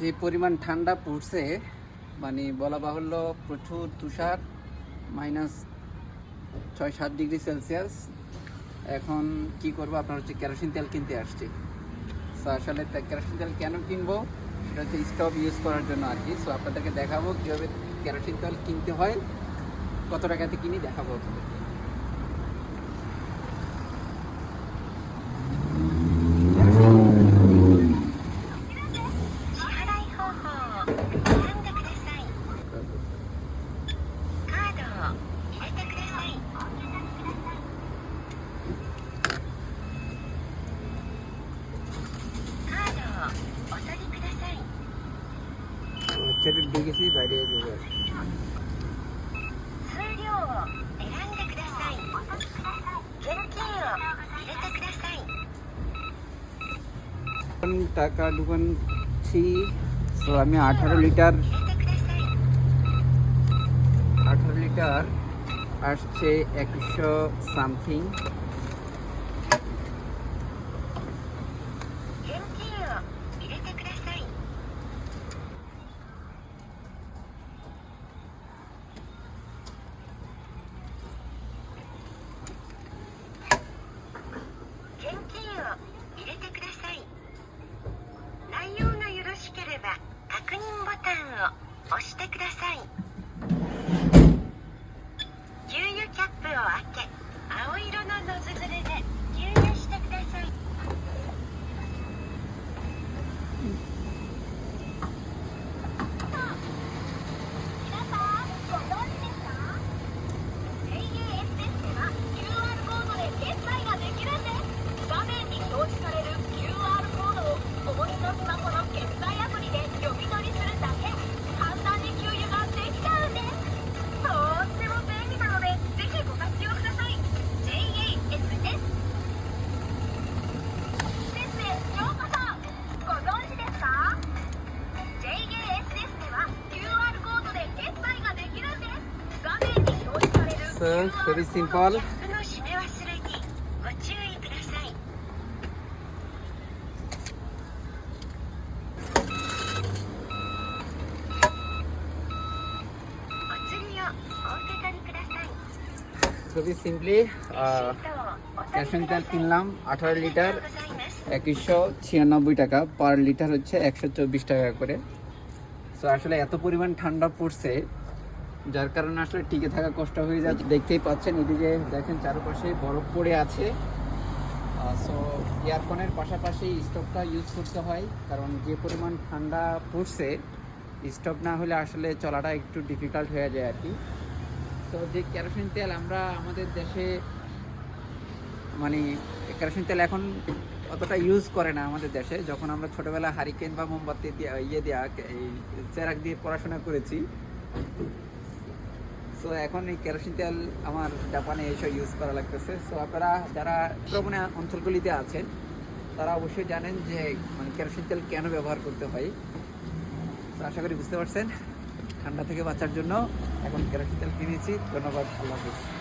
যে পরিমাণ ঠান্ডা পড়ছে মানে বলা বাহুল্য প্রচুর তুষার, মাইনাস ছয় সাত ডিগ্রি সেলসিয়াস। এখন কি করব? আপনার হচ্ছে কেরোসিন তেল কিনতে আসছি। সো আসলে কেরোসিন তেল কেন কিনবো? সেটা হচ্ছে স্টোভ ইউজ করার জন্য আর কি। সো আপনাদেরকে দেখাবো কীভাবে কেরোসিন তেল কিনতে হয়। কত টাকাতে কিনি দেখাবো আপনাদেরকে। সেটা টাকা ঢুকাচ্ছি তো আমি আঠারো লিটার আঠারো লিটার আসছে একশো সামথিং। を押してください。আছে খুবই খুবই সিম্পলি ক্যাশেন্টাল কিনলাম, আঠারো লিটার একশো ছিয়ানব্বই টাকা। পার লিটার হচ্ছে একশো চব্বিশ টাকা করে। সো আসলে এত পরিমাণ ঠান্ডা পড়ছে যার কারণে আসলে টিকে থাকা কষ্ট হয়ে যাচ্ছে। দেখতেই পাচ্ছেন, এদিকে দেখেন চারপাশে বরফ পড়ে আছে। সো ইয়ারফোনের পাশাপাশি স্টোভটা ইউজ করতে হয়, কারণ যে পরিমাণ ঠান্ডা পড়ছে স্টোভ না হলে আসলে চলাটা একটু ডিফিকাল্ট হয়ে যায় আর কি। তো যে কেরোসিন তেল আমরা আমাদের দেশে মানে কেরোসিন তেল এখন অতটা ইউজ করে না আমাদের দেশে। যখন আমরা ছোটবেলা হারিকেন বা মোমবাতি দিয়ে ইয়ে দেওয়া এই চেরাক দিয়ে পড়াশোনা করেছি সো এখন এই কেরোসিন তেল আমার জাপানে এসব ইউজ করা লাগতেছে। সো আপনারা যারা ভ্রমণে অঞ্চলগুলিতে আছেন, তারা অবশ্যই জানেন যে মানে কেরোসিন তেল কেন ব্যবহার করতে হয়। তো আশা করি বুঝতে পারছেন। ঠান্ডা থেকে বাঁচার জন্য এখন কেরোসিন তেল কিনেছি। ধন্যবাদ। আল্লাহ হাফিজ।